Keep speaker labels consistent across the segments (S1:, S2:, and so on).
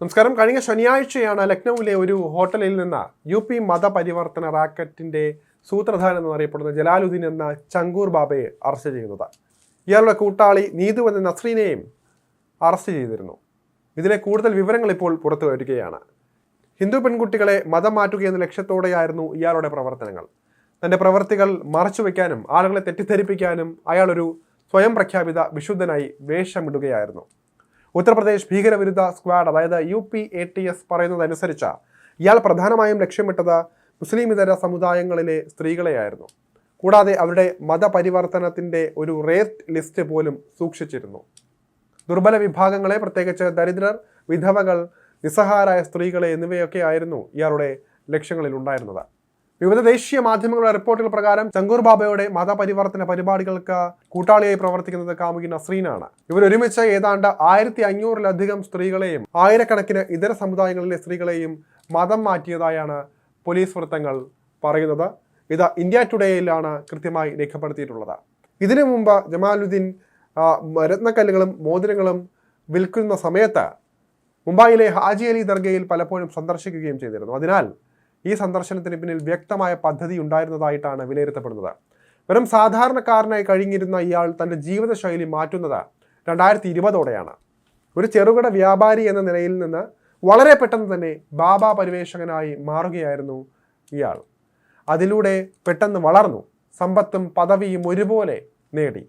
S1: നമസ്കാരം. കഴിഞ്ഞ ശനിയാഴ്ചയാണ് ലക്നൌവിലെ ഒരു ഹോട്ടലിൽ നിന്ന് യു പി മതപരിവർത്തന റാക്കറ്റിന്റെ സൂത്രധാരൻ എന്നറിയപ്പെടുന്ന ജലാലുദ്ദീൻ എന്ന ചങ്കൂർ ബാബയെ അറസ്റ്റ് ചെയ്യുന്നത്. ഇയാളുടെ കൂട്ടാളി നീതു എന്ന നസ്രീനെയും അറസ്റ്റ് ചെയ്തിരുന്നു. ഇതിലെ കൂടുതൽ വിവരങ്ങൾ ഇപ്പോൾ പുറത്തു വരികയാണ്. ഹിന്ദു പെൺകുട്ടികളെ മതം മാറ്റുക എന്ന ലക്ഷ്യത്തോടെയായിരുന്നു ഇയാളുടെ പ്രവർത്തനങ്ങൾ. തന്റെ പ്രവർത്തികൾ മറച്ചുവെക്കാനും ആളുകളെ തെറ്റിദ്ധരിപ്പിക്കാനും അയാളൊരു സ്വയം പ്രഖ്യാപിത വിശുദ്ധനായി വേഷമിടുകയായിരുന്നു. ഉത്തർപ്രദേശ് ഭീകരവിരുദ്ധ സ്ക്വാഡ് അതായത് U P A T S പറയുന്നതനുസരിച്ച് ഇയാൾ പ്രധാനമായും ലക്ഷ്യമിട്ടത് മുസ്ലിം ഇതര സമുദായങ്ങളിലെ സ്ത്രീകളെയായിരുന്നു. കൂടാതെ അവരുടെ മതപരിവർത്തനത്തിന്റെ ഒരു റേറ്റ് ലിസ്റ്റ് പോലും സൂക്ഷിച്ചിരുന്നു. ദുർബല വിഭാഗങ്ങളെ പ്രത്യേകിച്ച് ദരിദ്രർ വിധവകൾ നിസ്സഹാരായ സ്ത്രീകളെ എന്നിവയൊക്കെ ആയിരുന്നു ഇയാളുടെ ലക്ഷ്യങ്ങളിൽ ഉണ്ടായിരുന്നത് വിവിധ ദേശീയ മാധ്യമങ്ങളുടെ റിപ്പോർട്ടുകൾ പ്രകാരം ചങ്കൂർ ബാബയുടെ മതപരിവർത്തന പരിപാടികൾക്ക് കൂട്ടാളിയായി പ്രവർത്തിക്കുന്നത് കാമുകി നസ്രീനാണ്. ഇവർ ഒരുമിച്ച് ഏതാണ്ട് ആയിരത്തി അഞ്ഞൂറിലധികം സ്ത്രീകളെയും ആയിരക്കണക്കിന് ഇതര സമുദായങ്ങളിലെ സ്ത്രീകളെയും മതം മാറ്റിയതായാണ് പോലീസ് വൃത്തങ്ങൾ പറയുന്നത്. ഇത് ഇന്ത്യ ടുഡേയിലാണ് കൃത്യമായി രേഖപ്പെടുത്തിയിട്ടുള്ളത്. ഇതിനു മുമ്പ് ജമാലുദ്ദീൻ രത്നക്കല്ലുകളും മോതിരങ്ങളും വിൽക്കുന്ന സമയത്ത് മുംബൈയിലെ ഹാജി അലി ദർഗയിൽ പലപ്പോഴും സന്ദർശിക്കുകയും ചെയ്തിരുന്നു. അതിനാൽ ഈ സന്ദർശനത്തിന് പിന്നിൽ വ്യക്തമായ പദ്ധതി ഉണ്ടായിരുന്നതായിട്ടാണ് വിലയിരുത്തപ്പെടുന്നത്. വെറും സാധാരണക്കാരനായി കഴിഞ്ഞിരുന്ന ഇയാൾ തന്റെ ജീവിതശൈലി മാറ്റുന്നത് രണ്ടായിരത്തി ഇരുപതോടെയാണ് ഒരു ചെറുകിട വ്യാപാരി എന്ന നിലയിൽ നിന്ന് വളരെ പെട്ടെന്ന് തന്നെ ബാബ പരിവേഷകനായി മാറുകയായിരുന്നു ഇയാൾ. അതിലൂടെ പെട്ടെന്ന് വളർന്നു. സമ്പത്തും പദവിയും ഒരുപോലെ നേടി.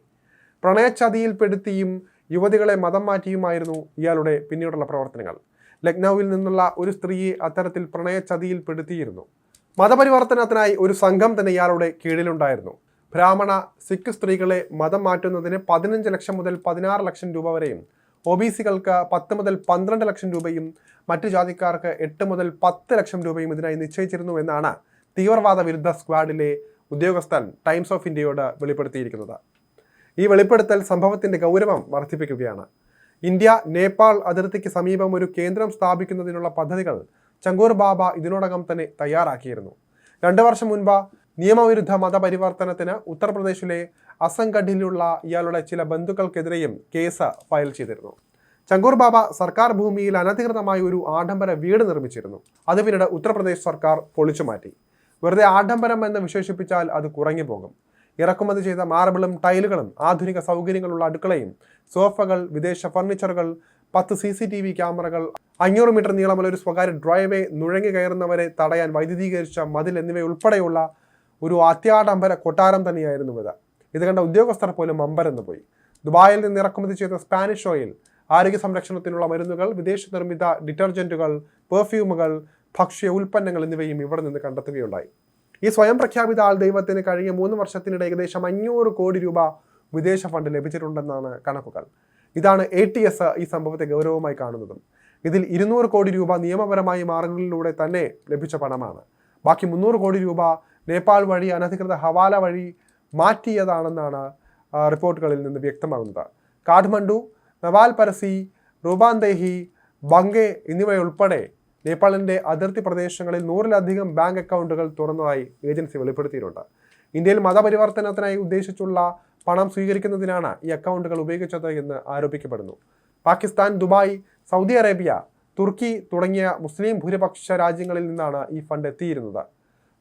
S1: പ്രണയച്ചതിയിൽപ്പെടുത്തിയും യുവതികളെ മതം മാറ്റിയുമായിരുന്നു ഇയാളുടെ പിന്നീടുള്ള പ്രവർത്തനങ്ങൾ. ലക്നൌവിൽ നിന്നുള്ള ഒരു സ്ത്രീയെ അത്തരത്തിൽ പ്രണയച്ചതിയിൽപ്പെടുത്തിയിരുന്നു മതപരിവർത്തനത്തിനായി ഒരു സംഘം തന്നെ ഇയാളുടെ കീഴിലുണ്ടായിരുന്നു. ബ്രാഹ്മണ സിഖ് സ്ത്രീകളെ മതം മാറ്റുന്നതിന് പതിനഞ്ച് ലക്ഷം മുതൽ പതിനാറ് ലക്ഷം രൂപ വരെയും ഒ ബി സികൾക്ക് പത്ത് മുതൽ പന്ത്രണ്ട് ലക്ഷം രൂപയും മറ്റു ജാതിക്കാർക്ക് എട്ട് മുതൽ പത്ത് ലക്ഷം രൂപയും ഇതിനായി നിശ്ചയിച്ചിരുന്നു എന്നാണ് തീവ്രവാദ വിരുദ്ധ സ്ക്വാഡിലെ ഉദ്യോഗസ്ഥൻ ടൈംസ് ഓഫ് ഇന്ത്യയോട് വെളിപ്പെടുത്തിയിരിക്കുന്നത്. ഈ വെളിപ്പെടുത്തൽ സംഭവത്തിന്റെ ഗൗരവം വർദ്ധിപ്പിക്കുകയാണ്. ഇന്ത്യ നേപ്പാൾ അതിർത്തിക്ക് സമീപം ഒരു കേന്ദ്രം സ്ഥാപിക്കുന്നതിനുള്ള പദ്ധതികൾ ചങ്കൂർ ബാബ ഇതിനോടകം തന്നെ തയ്യാറാക്കിയിരുന്നു. രണ്ടു വർഷം മുൻപ് നിയമവിരുദ്ധ മതപരിവർത്തനത്തിന് ഉത്തർപ്രദേശിലെ അസംഗഡിലുള്ള ഇയാളുടെ ചില ബന്ധുക്കൾക്കെതിരെയും കേസ് ഫയൽ ചെയ്തിരുന്നു. ചങ്കൂർ ബാബ സർക്കാർ ഭൂമിയിൽ അനധികൃതമായി ഒരു ആഡംബര വീട് നിർമ്മിച്ചിരുന്നു. അത് പിന്നീട് ഉത്തർപ്രദേശ് സർക്കാർ പൊളിച്ചു മാറ്റി വെറുതെ ആഡംബരം എന്ന് വിശേഷിപ്പിച്ചാൽ അത് കുറഞ്ഞു പോകും ഇറക്കുമതി ചെയ്ത മാർബിളും ടൈലുകളും ആധുനിക സൗകര്യങ്ങളുള്ള അടുക്കളയും സോഫകൾ വിദേശ ഫർണിച്ചറുകൾ പത്ത് സി സി ടി വി ക്യാമറകൾ അഞ്ഞൂറ് മീറ്റർ നീളമുള്ള ഒരു സ്വകാര്യ ഡ്രൈവേ നുഴങ്ങി കയറുന്നവരെ തടയാൻ വൈദ്യുതീകരിച്ച മതിൽ എന്നിവയുൾപ്പെടെയുള്ള ഒരു അത്യാഡംബര കൊട്ടാരം തന്നെയായിരുന്നു ഇത്. ഇത് കണ്ട ഉദ്യോഗസ്ഥർ പോലും അമ്പരന്ന് പോയി. ദുബായിൽ നിന്ന് ഇറക്കുമതി ചെയ്ത സ്പാനിഷ് ഓയിൽ ആരോഗ്യ സംരക്ഷണത്തിനുള്ള മരുന്നുകൾ വിദേശ നിർമ്മിത ഡിറ്റർജന്റുകൾ പെർഫ്യൂമുകൾ ഭക്ഷ്യ ഉൽപ്പന്നങ്ങൾ എന്നിവയും ഇവിടെ നിന്ന് കണ്ടെത്തുകയുണ്ടായി. ഈ സ്വയം പ്രഖ്യാപിത ആൾ ദൈവത്തിന് കഴിഞ്ഞ മൂന്ന് വർഷത്തിനിടെ ഏകദേശം അഞ്ഞൂറ് കോടി രൂപ വിദേശ ഫണ്ട് ലഭിച്ചിട്ടുണ്ടെന്നാണ് കണക്കുകൾ. ഇതാണ് എ ടി എസ് ഈ സംഭവത്തെ ഗൗരവമായി കാണുന്നതും. ഇതിൽ ഇരുന്നൂറ് കോടി രൂപ നിയമപരമായ മാർഗങ്ങളിലൂടെ തന്നെ ലഭിച്ച പണമാണ്. ബാക്കി മുന്നൂറ് കോടി രൂപ നേപ്പാൾ വഴി അനധികൃത ഹവാല വഴി മാറ്റിയതാണെന്നാണ് റിപ്പോർട്ടുകളിൽ നിന്ന് വ്യക്തമാകുന്നത്. കാഠ്മണ്ഡു നവാൽ പരസി റൂബാന്തേഹി ബംഗെ എന്നിവയുൾപ്പെടെ നേപ്പാളിന്റെ അതിർത്തി പ്രദേശങ്ങളിൽ നൂറിലധികം ബാങ്ക് അക്കൗണ്ടുകൾ തുറന്നതായി ഏജൻസി വെളിപ്പെടുത്തിയിട്ടുണ്ട്. ഇന്ത്യയിൽ മതപരിവർത്തനത്തിനായി ഉദ്ദേശിച്ചുള്ള പണം സ്വീകരിക്കുന്നതിനാണ് ഈ അക്കൗണ്ടുകൾ ഉപയോഗിച്ചത് എന്ന് ആരോപിക്കപ്പെടുന്നു. പാകിസ്ഥാൻ ദുബായ് സൗദി അറേബ്യ തുർക്കി തുടങ്ങിയ മുസ്ലിം ഭൂരിപക്ഷ രാജ്യങ്ങളിൽ നിന്നാണ് ഈ ഫണ്ട് എത്തിയിരുന്നത്.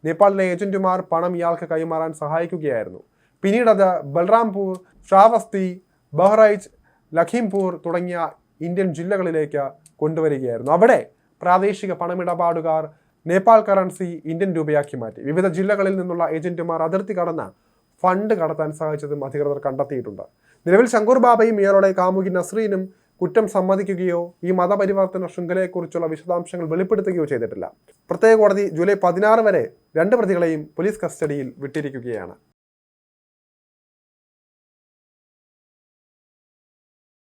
S1: നേപ്പാളിലെ ഏജന്റുമാർ പണം ഇയാൾക്ക് കൈമാറാൻ സഹായിക്കുകയായിരുന്നു. പിന്നീട് അത് ബൽറാംപൂർ ശ്രാവസ്തി ബഹ്റൈച്ച് ലഖീംപൂർ തുടങ്ങിയ ഇന്ത്യൻ ജില്ലകളിലേക്ക് കൊണ്ടുവരികയായിരുന്നു. അവിടെ പ്രാദേശിക പണമിടപാടുകാർ നേപ്പാൾ കറൻസി ഇന്ത്യൻ രൂപയാക്കി മാറ്റി. വിവിധ ജില്ലകളിൽ നിന്നുള്ള ഏജന്റുമാർ അതിർത്തി കടന്ന് ഫണ്ട് കടത്താൻ സാധിച്ചതും അധികൃതർ കണ്ടെത്തിയിട്ടുണ്ട്. നിലവിൽ ശങ്കൂർ ബാബയും ഇയാളുടെ കാമുകി നസ്രീനും കുറ്റം സമ്മതിക്കുകയോ ഈ മതപരിവർത്തന ശൃംഖലയെക്കുറിച്ചുള്ള വിശദാംശങ്ങൾ വെളിപ്പെടുത്തുകയോ ചെയ്തിട്ടില്ല. പ്രത്യേക കോടതി ജൂലൈ പതിനാറ് വരെ രണ്ട് പ്രതികളെയും പോലീസ് കസ്റ്റഡിയിൽ വിട്ടിരിക്കുകയാണ്.